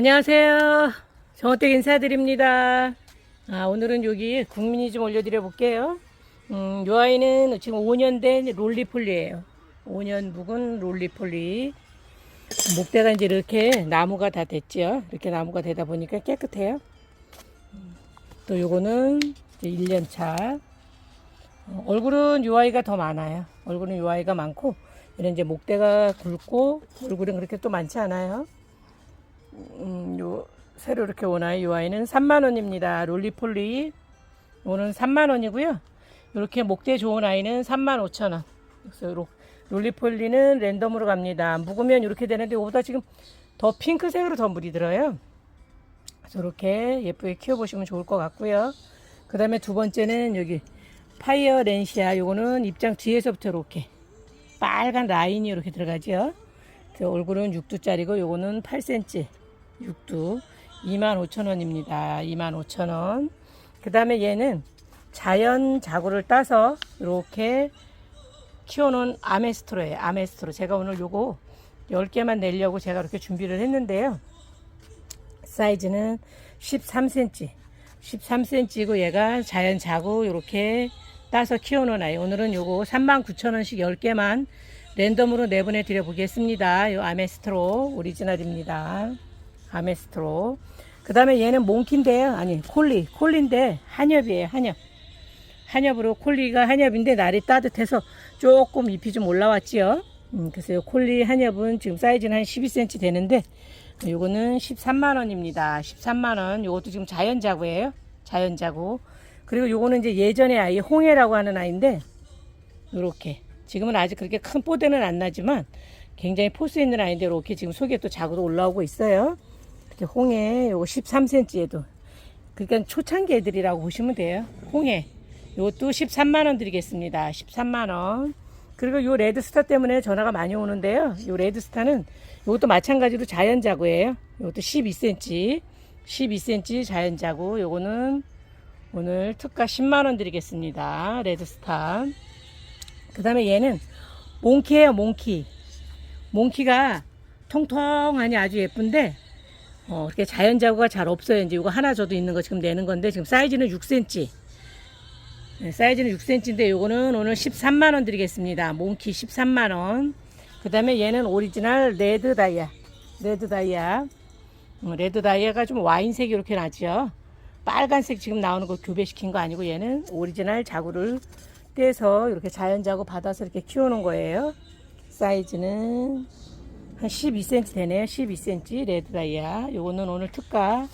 안녕하세요. 정호택 인사드립니다. 아, 오늘은 여기 국민이 좀 올려드려 볼게요. 음, 요 아이는 지금 5년 된 롤리폴리예요. 5년 묵은 롤리폴리. 목대가 이제 이렇게 나무가 다 됐죠. 이렇게 나무가 되다 보니까 깨끗해요. 음, 또 요거는 이제 1년 차. 어, 얼굴은 요 아이가 더 많아요. 얼굴은 요 아이가 많고, 이런 이제 목대가 굵고, 얼굴은 그렇게 또 많지 않아요. 음, 요 새로 이렇게 오나요? 요 아이는 3만 원입니다. 롤리폴리. 오는 3만 원이고요. 이렇게 목대 좋은 아이는 3만 5천 원. 그래서 요 롤리폴리는 랜덤으로 갑니다. 묵으면 이렇게 되는데 이거보다 지금 더 핑크색으로 더 물이 들어요. 이렇게 예쁘게 키워보시면 좋을 것 같고요. 그 다음에 두 번째는 여기 파이어 렌시아. 요거는 입장 뒤에서부터 이렇게 빨간 라인이 이렇게 들어가죠. 그 얼굴은 6두짜리고 요거는 8cm 6두 25,000원입니다. 25,000원. 그 다음에 얘는 자연 자구를 따서 이렇게 키워놓은 아메스트로예요. 아메스트로. 제가 오늘 요거 10개만 내려고 제가 이렇게 준비를 했는데요. 사이즈는 13cm. 13cm고 얘가 자연 자구 이렇게 따서 키워놓은 아이. 오늘은 요거 39,000원씩 10개만 랜덤으로 내보내 드려 보겠습니다. 요 아메스트로 오리지널입니다. 아메스트로. 그 다음에 얘는 몽키인데요. 아니, 콜리. 콜리인데 한엽이에요. 한엽. 한엽으로 콜리가 한엽인데 날이 따뜻해서 조금 잎이 좀 올라왔지요. 음, 그래서 요 콜리 한엽은 지금 사이즈는 한 12cm 되는데 요거는 13만 원입니다. 13만 원. 요것도 지금 자연자구예요. 자연자구. 그리고 요거는 이제 예전에 아이 홍해라고 하는 아이인데 요렇게 지금은 아직 그렇게 큰 뽀대는 안 나지만 굉장히 포스 있는 아이인데 이렇게 지금 속에 또 자구도 올라오고 있어요. 홍해 요거 13cm에도 그러니까 초창기 애들이라고 보시면 돼요. 홍해 요것도 13만 원 드리겠습니다. 13만 원. 그리고 요 레드스타 때문에 전화가 많이 오는데요. 요 레드스타는 요것도 마찬가지로 자연자구예요. 요것도 12cm. 12cm 자연자구. 요거는 오늘 특가 10만 원 드리겠습니다. 레드스타. 그 다음에 얘는 몽키예요, 몽키. 몽키가 통통하니 아주 예쁜데, 어, 이렇게 자연자구가 잘 없어요. 이제 이거 하나 저도 있는 거 지금 내는 건데, 지금 사이즈는 6cm. 네, 사이즈는 6cm인데, 요거는 오늘 13만 원 드리겠습니다. 몽키 13만 원. 그 다음에 얘는 오리지널 레드 다이아. 레드 다이아. 어, 레드 다이아가 좀 와인색이 이렇게 나죠. 빨간색 지금 나오는 거 교배시킨 거 아니고 얘는 오리지널 자구를 떼서 이렇게 자연자구 받아서 이렇게 키우는 거예요. 사이즈는 한 12cm 되네요. 12cm 레드다이아. 요거는 오늘 특가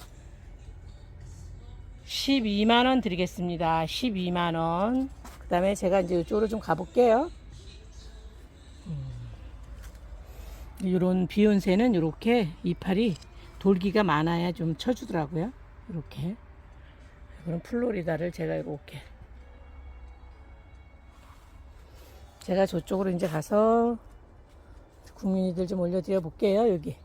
12만원 드리겠습니다. 12만원. 그 다음에 제가 이제 이쪽으로 좀 가볼게요. 이런 비욘세는 이렇게 이파리 돌기가 많아야 좀 쳐주더라고요. 이렇게. 그럼 플로리다를 제가 이렇게 제가 저쪽으로 이제 가서 국민이들 좀 올려드려 볼게요. 여기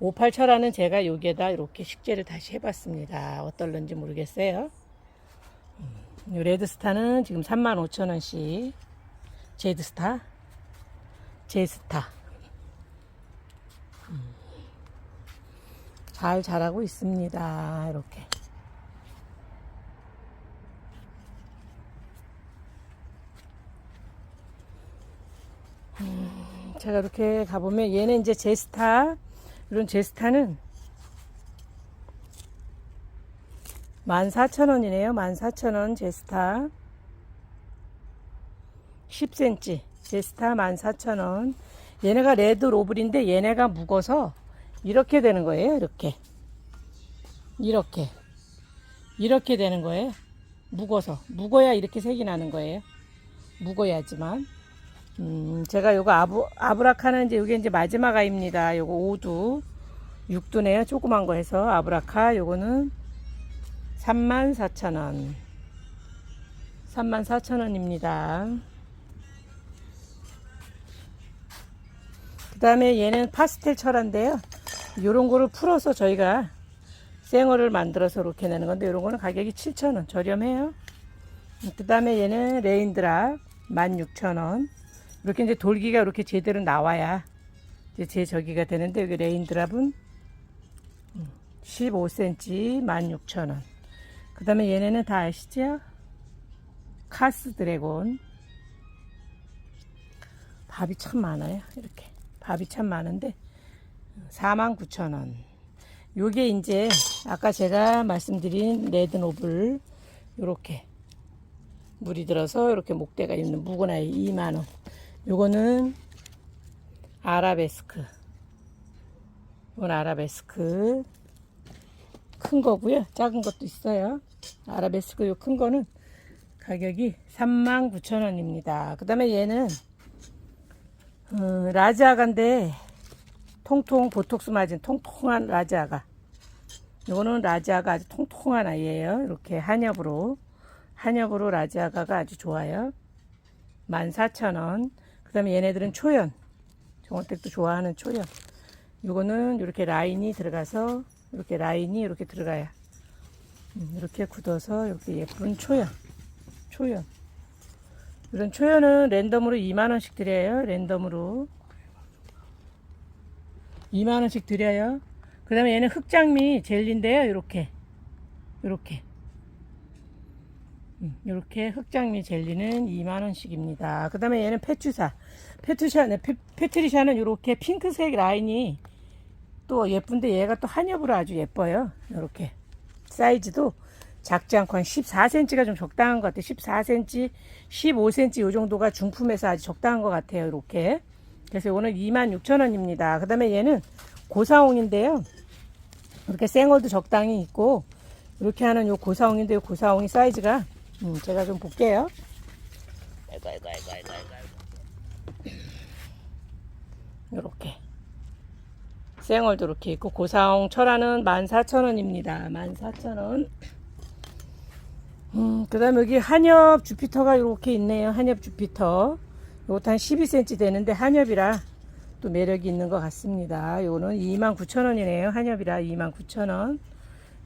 58철화는 제가 여기에다 이렇게 식재를 다시 해봤습니다. 어떨런지 모르겠어요. 음, 요 레드스타는 지금 35,000원씩 제드스타 제스타 음, 잘 자라고 있습니다. 이렇게 제가 이렇게 가보면 얘는 이제 제스타 이런 제스타는 14,000원이네요. 14,000원 제스타 10cm 제스타 14,000원 얘네가 레드 로블인데 얘네가 묵어서 이렇게 되는 거예요. 이렇게 이렇게 이렇게 되는 거예요. 묵어서 묵어야 이렇게 색이 나는 거예요. 묵어야지만 음, 제가 요거 아부, 아브라카는 이제 요게 이제 마지막 아입니다. 요거 5두, 6두네요. 조그만 거 해서 아브라카 요거는 34,000원. 34,000원입니다. 그 다음에 얘는 파스텔 철화인데요. 요런 거를 풀어서 저희가 생얼을 만들어서 이렇게 내는 건데 요런 거는 가격이 7,000원. 저렴해요. 그 다음에 얘는 레인드랍 16,000원. 이렇게 이제 돌기가 이렇게 제대로 나와야 이제 제 저기가 되는데 여기 레인드랍은 15cm 16,000원. 그 다음에 얘네는 다 아시죠? 카스 드래곤. 밥이 참 많아요. 이렇게. 밥이 참 많은데 49,000원. 요게 이제 아까 제가 말씀드린 레드 노블 요렇게 물이 들어서 이렇게 목대가 있는 묵은 아이 2만 원. 요거는 아라베스크. 이건 아라베스크 큰 거고요. 작은 것도 있어요. 아라베스크 요 큰 거는 가격이 39,000원입니다. 그 다음에 얘는 어, 라지아가인데 통통 보톡스 맞은 통통한 라지아가 요거는 라지아가 아주 통통한 아이예요. 이렇게 한엽으로 한엽으로 라지아가가 아주 좋아요. 14,000원. 그 다음에 얘네들은 초연. 정원댁도 좋아하는 초연. 요거는 이렇게 라인이 들어가서 이렇게 라인이 이렇게 들어가야 음, 이렇게 굳어서 이렇게 예쁜 초연. 초연. 이런 초연은 랜덤으로 2만원씩 드려요. 랜덤으로. 2만원씩 드려요. 그 다음에 얘는 흑장미 젤리인데요. 이렇게. 이렇게. 이렇게 흑장미 젤리는 2만원씩입니다. 그 다음에 얘는 페투사. 페투샤, 네, 페, 페트리샤는 이렇게 핑크색 라인이 또 예쁜데 얘가 또 한엽으로 아주 예뻐요. 이렇게. 사이즈도 작지 않고 한 14cm가 좀 적당한 것 같아요. 14cm, 15cm 요 정도가 중품에서 아주 적당한 것 같아요. 이렇게. 그래서 이거는 26,000원입니다. 그 다음에 얘는 고사홍인데요. 이렇게 생얼도 적당히 있고, 이렇게 하는 요 고사홍인데 요 고사홍이 사이즈가, 음, 제가 좀 볼게요. 아이고, 아이고, 아이고, 아이고, 아이고. 요렇게. 생얼도 이렇게 있고, 고사홍 철화는 14,000원입니다. 14,000원. 음, 그 다음에 여기 한엽 주피터가 이렇게 있네요. 한엽 주피터. 이것도 한 12cm 되는데 한엽이라 또 매력이 있는 것 같습니다. 요거는 29,000원이네요. 한엽이라 29,000원.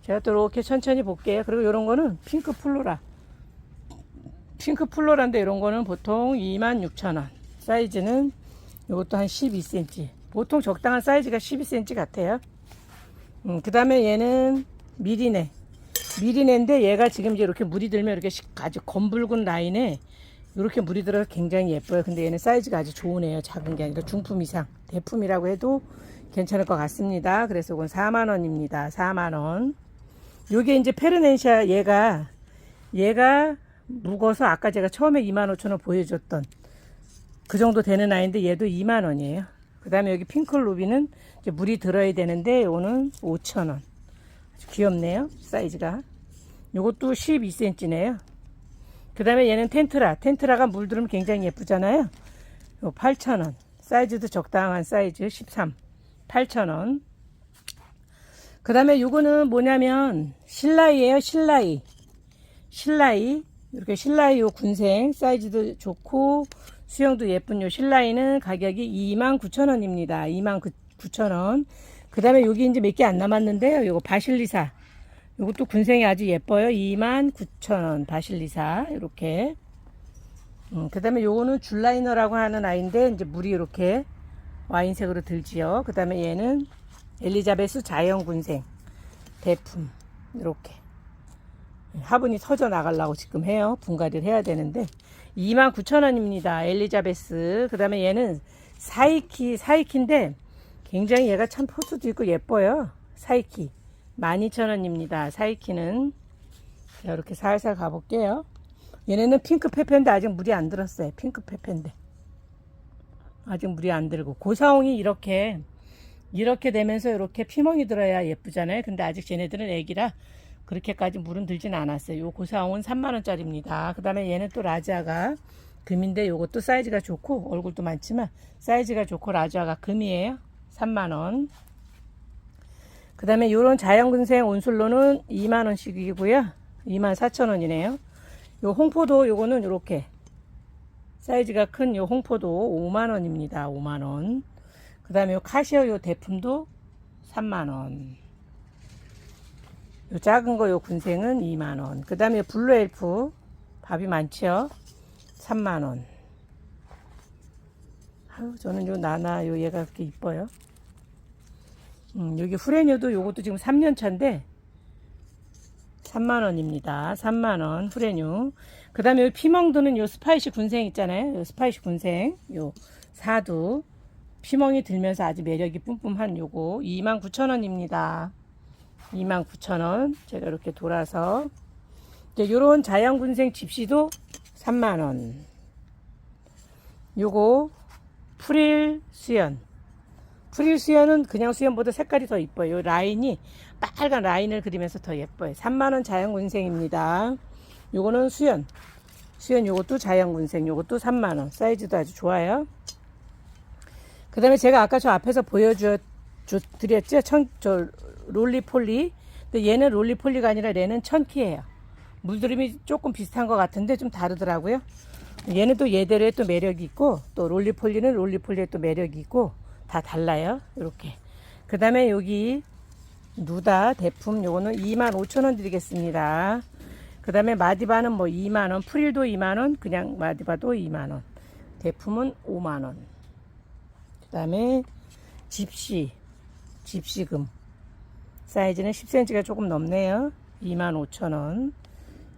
제가 또 이렇게 천천히 볼게요. 그리고 이런 거는 핑크 플로라. 핑크 플로라인데 이런 거는 보통 26,000원. 사이즈는 이것도 한 12cm. 보통 적당한 사이즈가 12cm 같아요. 음, 그 다음에 얘는 미리네. 미리네인데 얘가 지금 이렇게 물이 들면 이렇게 시- 아주 검붉은 라인에 이렇게 물이 들어서 굉장히 예뻐요. 근데 얘는 사이즈가 아주 좋으네요. 작은 게 아니라 중품 이상. 대품이라고 해도 괜찮을 것 같습니다. 그래서 이건 4만원입니다. 4만원. 요게 이제 페르넨시아 얘가, 얘가 묵어서 아까 제가 처음에 25,000원 보여줬던 그 정도 되는 아이인데 얘도 2만원이에요. 그 다음에 여기 핑클 루비는 이제 물이 들어야 되는데 요거는 5,000원. 아주 귀엽네요. 사이즈가. 요것도 12cm네요. 그 다음에 얘는 텐트라. 텐트라가 물 들으면 굉장히 예쁘잖아요. 요 8,000원. 사이즈도 적당한 사이즈 13. 8,000원. 그 다음에 요거는 뭐냐면 신라이에요. 신라이. 신라이. 이렇게 신라이 요 군생 사이즈도 좋고 수영도 예쁜 요 신라이는 가격이 29,000원입니다. 29,000원. 그 다음에 여기 이제 몇 개 안 남았는데요. 요거 바실리사. 요것도 군생이 아주 예뻐요. 29,000원 바실리사 이렇게. 음, 그 다음에 요거는 줄라이너라고 하는 아이인데 이제 물이 이렇게 와인색으로 들지요. 그 다음에 얘는 엘리자베스 자연 군생 대품 이렇게 화분이 터져 나가려고 지금 해요. 분갈이를 해야 되는데 29,000원입니다. 엘리자베스. 그 다음에 얘는 사이키 사이키인데 굉장히 얘가 참 포스도 있고 예뻐요. 사이키. 12,000원입니다. 사이키는. 자, 이렇게 살살 가볼게요. 얘네는 핑크 페페인데 아직 물이 안 들었어요. 핑크 페페인데. 아직 물이 안 들고. 고사홍이 이렇게, 이렇게 되면서 이렇게 피멍이 들어야 예쁘잖아요. 근데 아직 쟤네들은 애기라 그렇게까지 물은 들진 않았어요. 요 고사홍은 3만원짜리입니다. 그 다음에 얘는 또 라자가 금인데 요것도 사이즈가 좋고, 얼굴도 많지만 사이즈가 좋고 라자가 금이에요. 3만원. 그 다음에 요런 자연근생 온술로는 2만원씩이고요. 24,000원이네요. 요 홍포도 요거는 요렇게 사이즈가 큰 요 홍포도 5만원입니다. 5만원. 그 다음에 요 카시오 요 대품도 3만원. 요 작은 거 요 군생은 2만원. 그 다음에 블루 엘프 밥이 많죠? 3만원. 아유, 저는 요 나나 요 얘가 그렇게 이뻐요. 음, 여기 후레뉴도 요것도 지금 3년 차인데 3만 원입니다. 3만 원 후레뉴. 그다음에 여기 피멍도는 요 스파이시 군생 있잖아요. 요 스파이시 군생 요 사두 피멍이 들면서 아주 매력이 뿜뿜한 요거 2만 9천 원입니다. 2만 9천 원. 제가 이렇게 돌아서 이제 요런 자연군생 집시도 3만 원. 요거 프릴 수연. 프릴 수연은 그냥 수연보다 색깔이 더 이뻐요. 요 라인이 빨간 라인을 그리면서 더 예뻐요. 3만원 자연군생입니다. 요거는 수연. 수연 요것도 자연군생. 요것도 3만원. 사이즈도 아주 좋아요. 그 다음에 제가 아까 저 앞에서 보여줘 줘- 드렸죠? 천, 저 롤리폴리. 근데 얘는 롤리폴리가 아니라 얘는 천키예요. 물들임이 조금 비슷한 것 같은데 좀 다르더라고요. 얘는 또 얘대로의 또 매력이 있고 또 롤리폴리는 롤리폴리의 또 매력이 있고 다 달라요. 이렇게. 그 다음에 여기 누다 대품 요거는 25,000원 드리겠습니다. 그 다음에 마디바는 뭐 2만원, 프릴도 2만원, 그냥 마디바도 2만원. 대품은 5만원. 그 다음에 집시, 집시금. 사이즈는 10cm가 조금 넘네요. 25,000원.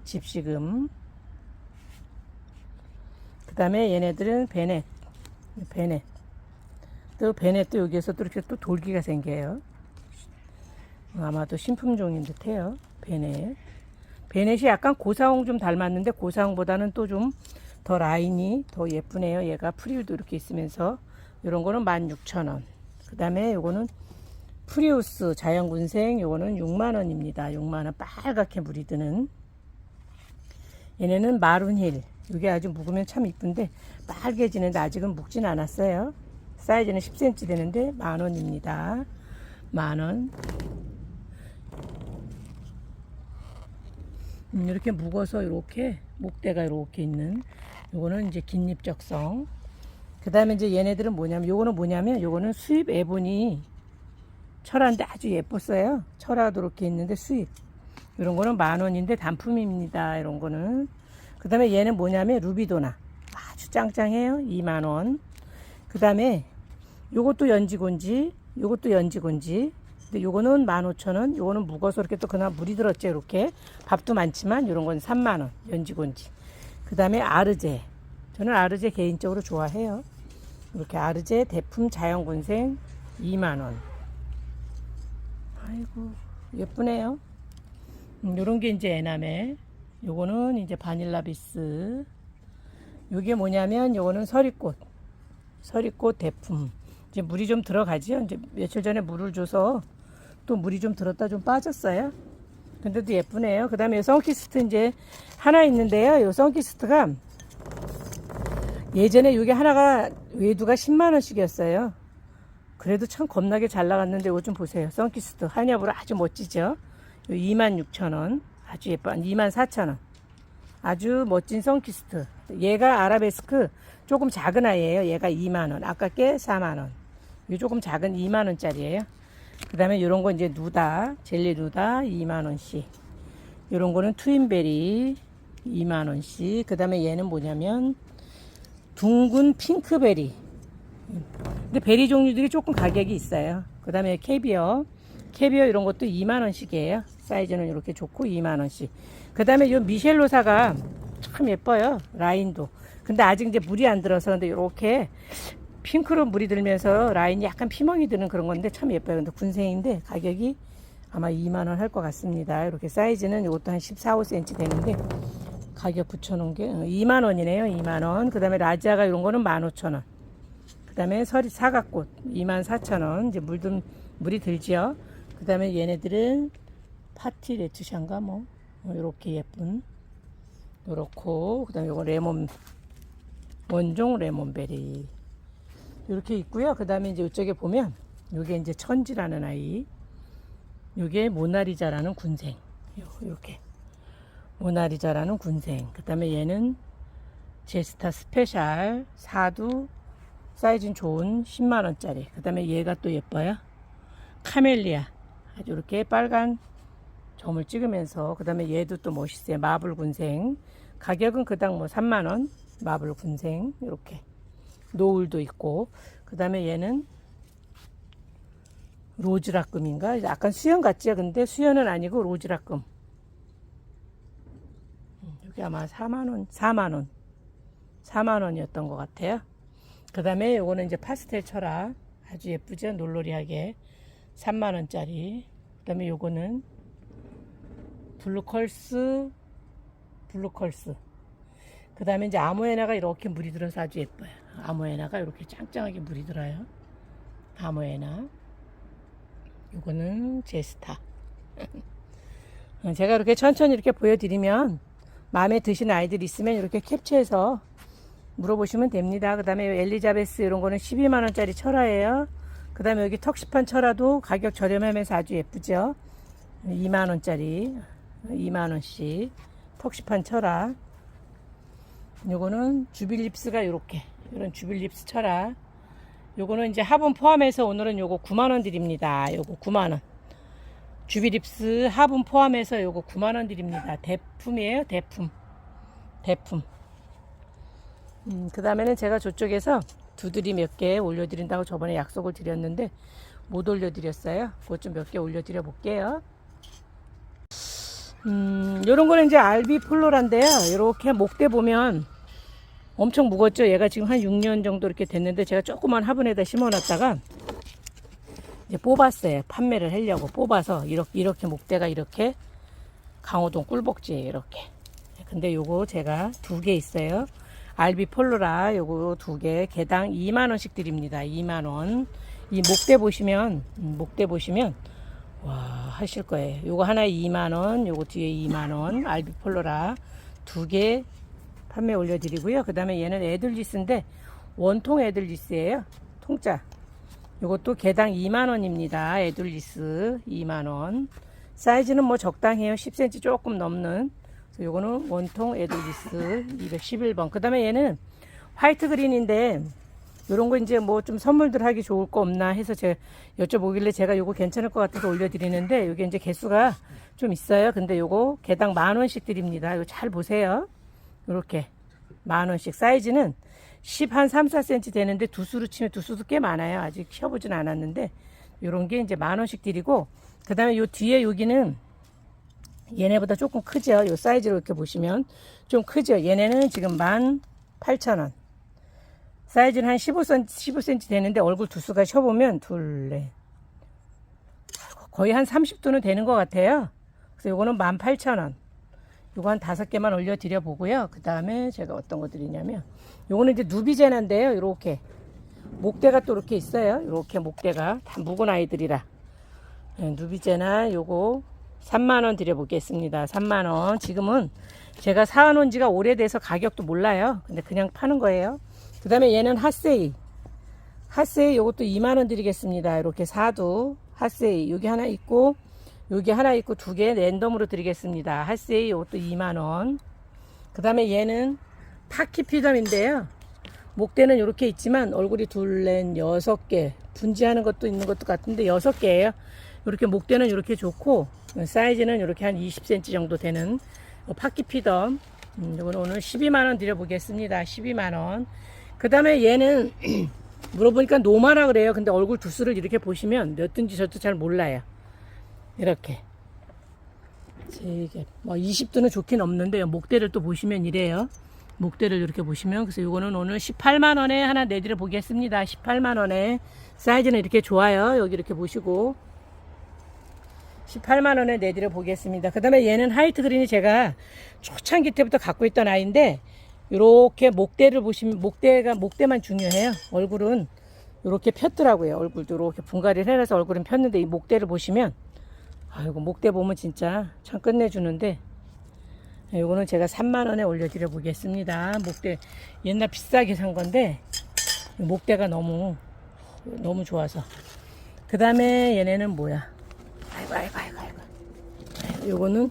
집시금. 그 다음에 얘네들은 베넷. 베넷. 또 베넷도 여기에서 또 이렇게 또 돌기가 생겨요. 아마도 신품종인 듯해요. 베넷. 베넷이 약간 고사홍 좀 닮았는데 고사홍보다는 또 좀 더 라인이 더 예쁘네요. 얘가 프리우도 이렇게 있으면서 이런 거는 16,000원. 그 다음에 요거는 프리우스 자연군생 요거는 6만원입니다. 6만원 빨갛게 물이 드는 얘네는 마룬힐 이게 아주 묵으면 참 이쁜데 빨개지는데 아직은 묵진 않았어요. 사이즈는 10cm 되는데 만원입니다. 만원. 음, 이렇게 묵어서 이렇게 목대가 이렇게 있는 요거는 이제 긴잎적성. 그 다음에 이제 얘네들은 뭐냐면 요거는 뭐냐면 요거는 수입 에보니 철화인데 아주 예뻤어요. 철화도 이렇게 있는데 수입. 이런 거는 만 원인데 단품입니다. 이런 거는. 그 다음에 얘는 뭐냐면 루비도나. 아주 짱짱해요. 2만 원. 그 다음에 요것도 연지곤지. 요것도 연지곤지. 근데 요거는 15,000원. 요거는 묵어서 이렇게 또 그나마 물이 들었죠. 이렇게. 밥도 많지만 요런 건 3만 원. 연지곤지. 그 다음에 아르제. 저는 아르제 개인적으로 좋아해요. 이렇게 아르제 대품 자연군생 2만 원. 아이고 예쁘네요. 음, 요런 게 이제 에나멜. 요거는 이제 바닐라 비스. 요게 뭐냐면 요거는 서리꽃. 서리꽃 대품. 이제 물이 좀 들어가지요. 이제 며칠 전에 물을 줘서 또 물이 좀 들었다 좀 빠졌어요. 근데도 예쁘네요. 그 다음에 선키스트 이제 하나 있는데요. 요 선키스트가 예전에 요게 하나가 외두가 10만원씩이었어요. 그래도 참 겁나게 잘 나갔는데 이거 좀 보세요. 선키스트 한엽으로 아주 멋지죠. 26,000원. 아주 예뻐. 24,000원. 아주 멋진 선키스트. 얘가 아라베스크 조금 작은 아이예요. 얘가 2만원. 아까 게 4만원. 이 조금 작은 2만원짜리예요. 그 다음에 이런 거 이제 누다. 젤리 누다 2만원씩. 이런 거는 트윈베리 2만원씩. 그 다음에 얘는 뭐냐면 둥근 핑크베리. 근데 베리 종류들이 조금 가격이 있어요. 그 다음에 캐비어. 캐비어 이런 것도 2만원씩이에요. 사이즈는 이렇게 좋고 2만원씩. 그 다음에 이 미셸로사가 참 예뻐요. 라인도. 근데 아직 이제 물이 안 들어서 근데 이렇게 핑크로 물이 들면서 라인이 약간 피멍이 드는 그런 건데 참 예뻐요. 근데 군생인데 가격이 아마 2만원 할 것 같습니다. 이렇게 사이즈는 이것도 한 14, 5cm 되는데 가격 붙여놓은 게 2만 원이네요. 2만 원. 그 다음에 라지아가 이런 거는 15,000원. 그 다음에 서리 사각꽃 24,000원. 이제 물든 물이 들지요. 그 다음에 얘네들은 파티 레투샤인가 뭐 이렇게 예쁜 요렇고 그 다음에 요거 레몬 원종 레몬베리 이렇게 있고요. 그 다음에 이제 이쪽에 보면 요게 이제 천지라는 아이 요게 모나리자라는 군생 요, 요렇게 모나리자라는 군생. 그 다음에 얘는 제스타 스페셜 사두 사이즈는 좋은 10만원짜리. 그 다음에 얘가 또 예뻐요. 카멜리아. 아주 이렇게 빨간 점을 찍으면서 그 다음에 얘도 또 멋있어요. 마블 군생. 가격은 그당 뭐 3만원. 마블 군생. 이렇게. 노을도 있고. 그 다음에 얘는 로즈라금인가? 약간 수연 같지요? 근데 수연은 아니고 로즈라금. 음, 여기 아마 4만원, 4만원. 4만원이었던 것 같아요. 그 다음에 요거는 이제 파스텔 철학. 아주 예쁘죠? 놀놀이하게. 3만원짜리. 그 다음에 요거는 블루컬스, 블루컬스. 그 다음에 이제 아모에나가 이렇게 물이 들어서 아주 예뻐요. 아모에나가 이렇게 짱짱하게 물이 들어요. 아모에나. 요거는 제스타. 제가 이렇게 천천히 이렇게 보여드리면 마음에 드시는 아이들 있으면 이렇게 캡처해서 물어보시면 됩니다. 그 다음에 엘리자베스 이런 거는 12만원짜리 철화예요. 그 다음에 여기 턱시판 철화도 가격 저렴하면서 아주 예쁘죠. 2만원짜리. 2만원씩. 턱시판 철화. 요거는 주빌립스가 요렇게. 이런 주빌립스 철화. 요거는 이제 화분 포함해서 오늘은 요거 9만원 드립니다. 요거 9만원. 주빌립스 화분 포함해서 요거 9만원 드립니다. 대품이에요. 대품. 대품. 음, 그 다음에는 제가 저쪽에서 두드리 몇 개 올려드린다고 저번에 약속을 드렸는데 못 올려드렸어요. 그것 좀 몇 개 올려드려 볼게요. 음, 요런 거는 이제 알비 폴로란데요. 이렇게 목대 보면 엄청 무겁죠. 얘가 지금 한 6년 정도 이렇게 됐는데 제가 조그만 화분에다 심어놨다가 이제 뽑았어요. 판매를 하려고 뽑아서 이렇게 이렇게 목대가 이렇게 강호동 꿀복지에 이렇게. 근데 요거 제가 두 개 있어요. 알비 폴로라 요거 두 개 개당 2만 원씩 드립니다. 2만 원. 이 목대 보시면 음, 목대 보시면 와 하실 거예요. 요거 하나에 2만 원, 요거 뒤에 2만 원. 알비 폴로라 두 개 판매 올려 드리고요. 그 다음에 얘는 에들리스인데 원통 에들리스예요. 통짜. 요것도 개당 2만 원입니다. 에들리스 2만 원. 사이즈는 뭐 적당해요. 10cm 조금 넘는. 요거는 원통 에들리스 211번. 그 다음에 얘는 화이트 그린인데 요런 거 이제 뭐 좀 선물들 하기 좋을 거 없나 해서 제가 여쭤보길래 제가 요거 괜찮을 것 같아서 올려드리는데 요게 이제 개수가 좀 있어요. 근데 요거 개당 만 원씩 드립니다. 이거 잘 보세요. 요렇게 만 원씩 사이즈는 10 한 3, 4cm 되는데 두 수로 치면 두 수도 꽤 많아요. 아직 켜보진 않았는데 요런 게 이제 만 원씩 드리고 그 다음에 요 뒤에 여기는 얘네보다 조금 크죠. 요 사이즈로 이렇게 보시면 좀 크죠. 얘네는 지금 만 8천원. 사이즈는 한 15cm, 15cm 되는데 얼굴 두수가 쳐보면 둘, 넷. 거의 한 30도는 되는 것 같아요. 그래서 요거는 18,000원. 요거 한 다섯 개만 올려드려 보고요. 그 다음에 제가 어떤 거 드리냐면 요거는 이제 누비제나인데요. 요렇게. 목대가 또 이렇게 있어요. 요렇게 목대가 다 묵은 아이들이라. 네, 누비제나 요거 3만원 드려보겠습니다. 3만원. 지금은 제가 사놓은 지가 오래돼서 가격도 몰라요. 근데 그냥 파는 거예요. 그 다음에 얘는 핫세이. 핫세이 요것도 2만원 드리겠습니다. 이렇게 사두. 핫세이. 여기 하나 있고, 여기 하나 있고 두 개 랜덤으로 드리겠습니다. 핫세이 요것도 2만원. 그 다음에 얘는 파키 피덤인데요. 목대는 이렇게 있지만 얼굴이 둘, 넷, 여섯 개. 분지하는 것도 있는 것도 같은데 여섯 개예요. 이렇게 목대는 이렇게 좋고 사이즈는 이렇게 한 20cm 정도 되는 파키 피덤. 음, 이거는 오늘 12만원 드려보겠습니다. 12만원. 그 다음에 얘는 물어보니까 노마라 그래요. 근데 얼굴 두수를 이렇게 보시면 몇 든지 저도 잘 몰라요. 이렇게. 뭐 20도는 좋긴 없는데 목대를 또 보시면 이래요. 목대를 이렇게 보시면 그래서 이거는 오늘 18만 원에 하나 내드려 보겠습니다. 18만 원에 사이즈는 이렇게 좋아요. 여기 이렇게 보시고 18만 원에 내드려 보겠습니다. 그 다음에 얘는 하이트 그린이 제가 초창기 때부터 갖고 있던 아이인데 이렇게 목대를 보시면 목대가 목대만 중요해요. 얼굴은 이렇게 폈더라고요. 얼굴도 이렇게 분갈이를 해서 얼굴은 폈는데 이 목대를 보시면 아이고 목대 보면 진짜 참 끝내주는데 이거는 제가 3만 원에 올려드려 보겠습니다. 목대 옛날 비싸게 산 건데 목대가 너무 너무 좋아서 그 다음에 얘네는 뭐야? 아이고 아이고 아이고 요거는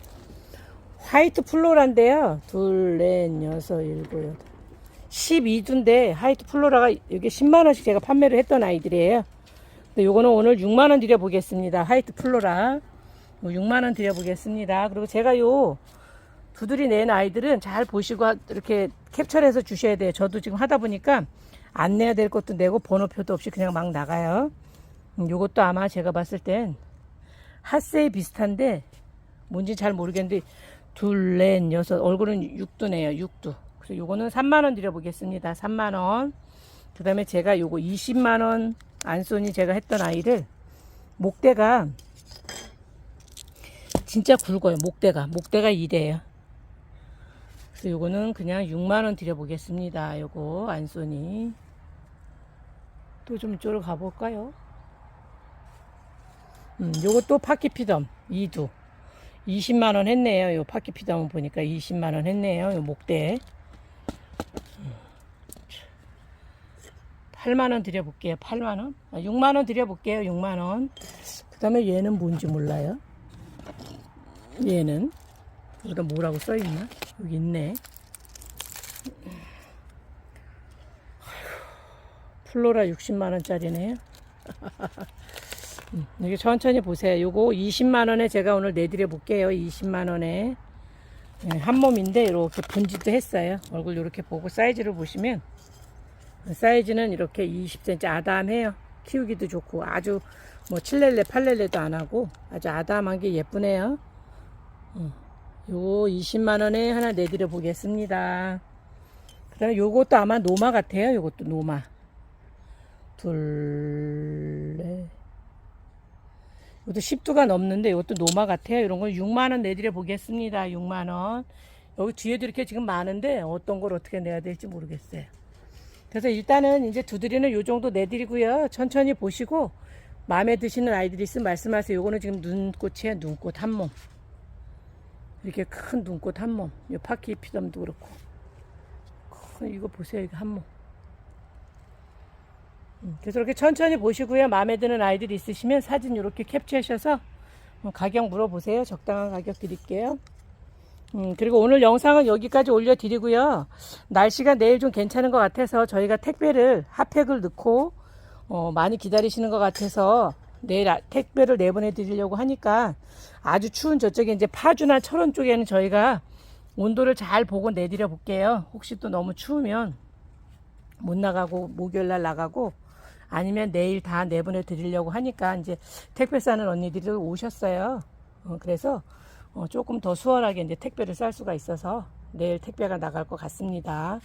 화이트 플로라인데요. 둘, 넷, 여섯, 일곱, 여덟. 12두인데 화이트 플로라가 이게 10만 원씩 제가 판매를 했던 아이들이에요. 근데 요거는 오늘 6만 원 드려 보겠습니다. 화이트 플로라. 6만 원 드려 보겠습니다. 그리고 제가 요 두들이 낸 아이들은 잘 보시고 이렇게 캡처해서 주셔야 돼요. 저도 지금 하다 보니까 안 내야 될 것도 내고 번호표도 없이 그냥 막 나가요. 음, 요것도 아마 제가 봤을 땐 핫세이 비슷한데 뭔지 잘 모르겠는데 둘, 넷, 여섯 얼굴은 육두네요. 육두. 그래서 요거는 3만 원 드려보겠습니다. 3만 원. 그 다음에 제가 요거 20만 원 안소니 제가 했던 아이를 목대가 진짜 굵어요. 목대가 목대가 이래요. 그래서 요거는 그냥 6만 원 드려보겠습니다. 요거 안소니 또 좀 이쪽으로 가볼까요? 음, 요것도 파키피덤 이두 20만 원 했네요. 요 파키피덤 보니까 20만 원 했네요. 요 목대 8만 원 드려볼게요. 8만 원? 아, 6만 원 드려볼게요. 6만 원. 그 다음에 얘는 뭔지 몰라요. 얘는 여기다 뭐라고 써 있나? 여기 있네. 플로라 60만 원짜리네요. 음, 이게 천천히 보세요. 요거 20만 원에 제가 오늘 내드려 볼게요. 20만 원에 네, 한 몸인데 이렇게 분지도 했어요. 얼굴 이렇게 보고 사이즈를 보시면 사이즈는 이렇게 20cm 아담해요. 키우기도 좋고 아주 뭐 7렐레 8렐레도 안 하고 아주 아담한 게 예쁘네요. 어, 요 20만 원에 하나 내드려 보겠습니다. 그다음에 요것도 아마 노마 같아요. 요것도 노마. 둘, 넷. 이것도 10두가 넘는데 이것도 노마 같아요. 이런 걸 6만 원 내드려 보겠습니다. 6만 원. 여기 뒤에도 이렇게 지금 많은데 어떤 걸 어떻게 내야 될지 모르겠어요. 그래서 일단은 이제 두드리는 요 정도 내드리고요. 천천히 보시고 마음에 드시는 아이들이 있으면 말씀하세요. 요거는 지금 눈꽃이에요. 눈꽃 한 몸. 이렇게 큰 눈꽃 한 몸. 요 파키 피덤도 그렇고. 큰 이거 보세요. 이거 한 몸. 음, 그래서 이렇게 천천히 보시고요. 마음에 드는 아이들이 있으시면 사진 이렇게 캡처하셔서 어, 가격 물어보세요. 적당한 가격 드릴게요. 음, 그리고 오늘 영상은 여기까지 올려드리고요. 날씨가 내일 좀 괜찮은 것 같아서 저희가 택배를 핫팩을 넣고 어, 많이 기다리시는 것 같아서 내일 아- 택배를 내보내드리려고 하니까 아주 추운 저쪽에 이제 파주나 철원 쪽에는 저희가 온도를 잘 보고 내드려 볼게요. 혹시 또 너무 추우면 못 나가고 목요일 날 나가고 아니면 내일 다 내보내 드리려고 하니까 이제 택배 싸는 언니들이 오셨어요. 어, 그래서 어, 조금 더 수월하게 이제 택배를 쌀 수가 있어서 내일 택배가 나갈 것 같습니다.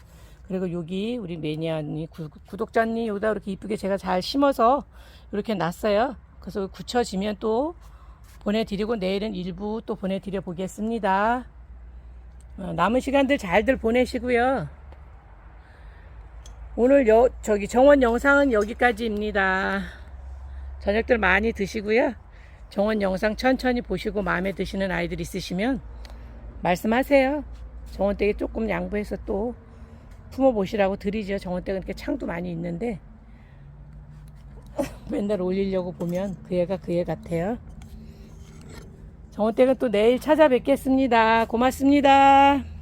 그리고 여기 우리 매니아님 구, 구독자님 여기다 이렇게 이쁘게 제가 잘 심어서 이렇게 놨어요. 그래서 굳혀지면 또 보내드리고 내일은 일부 또 보내드려 보겠습니다. 어, 남은 시간들 잘들 보내시고요. 오늘 여, 저기 정원 영상은 여기까지입니다. 저녁들 많이 드시고요. 정원 영상 천천히 보시고 마음에 드시는 아이들 있으시면 말씀하세요. 정원댁에 조금 양보해서 또 품어보시라고 드리죠. 정원댁은 이렇게 창도 많이 있는데 맨날 올리려고 보면 그 애가 그 애 같아요. 정원댁은 또 내일 찾아뵙겠습니다. 고맙습니다.